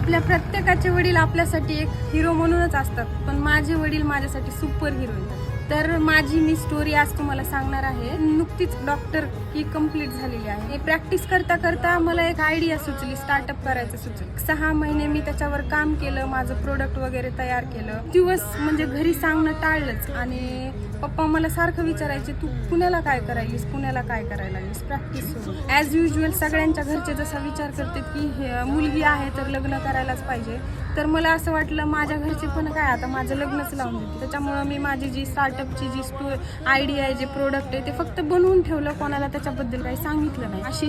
आपल्या प्रत्येकाचे वडील आपल्यासाठी एक हिरो म्हणूनच असतात. पण माझे वडील माझ्यासाठी सुपर हिरो आहेत. तर माझी मी स्टोरी आज तुम्हाला सांगणार आहे. नुकतीच डॉक्टर की कंप्लीट झालेली आहे. प्रॅक्टिस करता करता मला एक आयडिया सुचली स्टार्टअप करायचं सुचली. सहा महिने मी त्याच्यावर काम केलं माझं प्रोडक्ट वगैरे तयार केलं. दिवस म्हणजे घरी सांगणं टाळलंच. आणि पप्पा मला सारखं विचारायचे तू पुण्याला काय करायलीस? पुण्याला काय करायला लागलीस? प्रॅक्टिस ॲज युजल सगळ्यांच्या घरचे जसा विचार करतात की हे मुलगी आहे तर लग्न करायलाच पाहिजे. तर मला असं वाटलं माझ्या घरचे पण काय आता माझं लग्नच लावून देते त्याच्यामुळं मी माझी जी स्टार्ट स्टार्टअपची जी स्टो आयडिया आहे जे प्रोडक्ट आहे ते फक्त बनवून ठेवलं कोणाला त्याच्याबद्दल काही सांगितलं नाही. अशी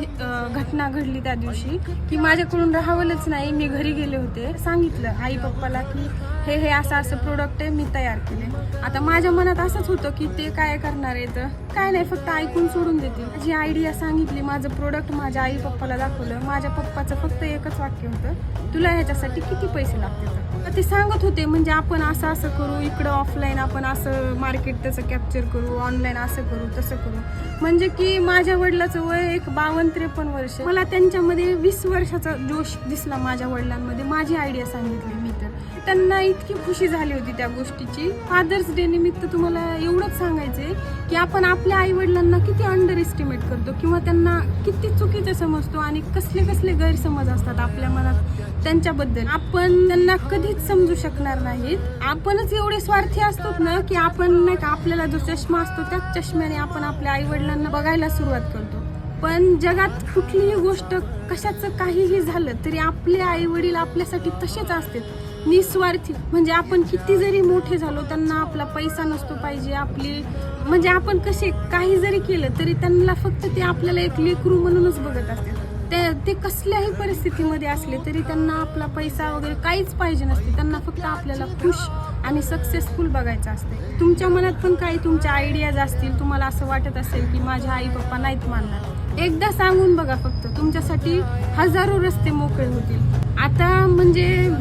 घटना घडली त्या दिवशी की माझ्याकडून राहावलंच नाही. मी घरी गेले होते. सांगितलं आई पप्पाला की हे हे असं असं प्रोडक्ट आहे मी तयार केले आता माझ्या मनात असंच होतं की ते काय करणार आहे तर काय नाही फक्त ऐकून सोडून देतील. जी आयडिया सांगितली माझं प्रोडक्ट माझ्या आई पप्पाला दाखवलं. माझ्या पप्पाचं फक्त एकच वाक्य होतं तुला ह्याच्यासाठी किती पैसे लागतील तर ते सांगत होते म्हणजे आपण असं असं करू इकडं ऑफलाईन आपण असं मार्केट त्याचं कॅप्चर करू ऑनलाईन असं करू तसं करू. म्हणजे की माझ्या वडिलाचं वय एक बावन्न त्रेपन्न वर्ष. मला त्यांच्यामध्ये वीस वर्षाचा जोश दिसला माझ्या वडिलांमध्ये. माझी आयडिया सांगितली मी तर. त्यांना इतकी खुशी झाली होती त्या गोष्टीची. फादर्स डे निमित्त तुम्हाला एवढंच सांगायचंय की आपण आपल्या आई वडिलांना किती अंडर एस्टिमेट करतो किंवा त्यांना किती चुकीचं समजतो आणि कसले कसले गैरसमज असतात आपल्या मनात त्यांच्याबद्दल. आपण त्यांना कधीच समजू शकणार नाहीत. आपणच एवढे स्वार्थी असतो ना की आपण नाही का आपल्याला जो चष्मा असतो त्याच चष्म्याने आपण आपल्या आई वडिलांना बघायला सुरुवात करतो. पण जगात कुठलीही गोष्ट कशाचं काहीही झालं तरी आपले आई वडील आपल्यासाठी तसेच असतात. निस्वार्थी. म्हणजे आपण किती जरी मोठे झालो त्यांना आपला पैसा नसतो पाहिजे आपली म्हणजे आपण कसे काही जरी केलं तरी त्यांना फक्त ते आपल्याला एक लेकरू म्हणूनच बघत असतात. ते ते कसल्याही परिस्थितीमध्ये असले तरी त्यांना आपला पैसा वगैरे काहीच पाहिजे नसते. त्यांना फक्त आपल्याला खुश आणि सक्सेसफुल बघायचं असते. तुमच्या मनात पण काही तुमच्या आयडियाज असतील तुम्हाला असं वाटत असेल की माझ्या आई पप्पा नाहीत मानणार. एकदा सांगून बघा फक्त तुमच्यासाठी हजारो रस्ते मोकळे होतील. आता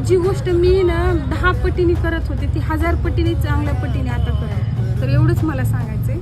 जी गोष्ट मी ना दहा पटीने करत होते ती हजार पटीने चांगल्या पटीने आता करत तर एवढंच मला सांगायचंय.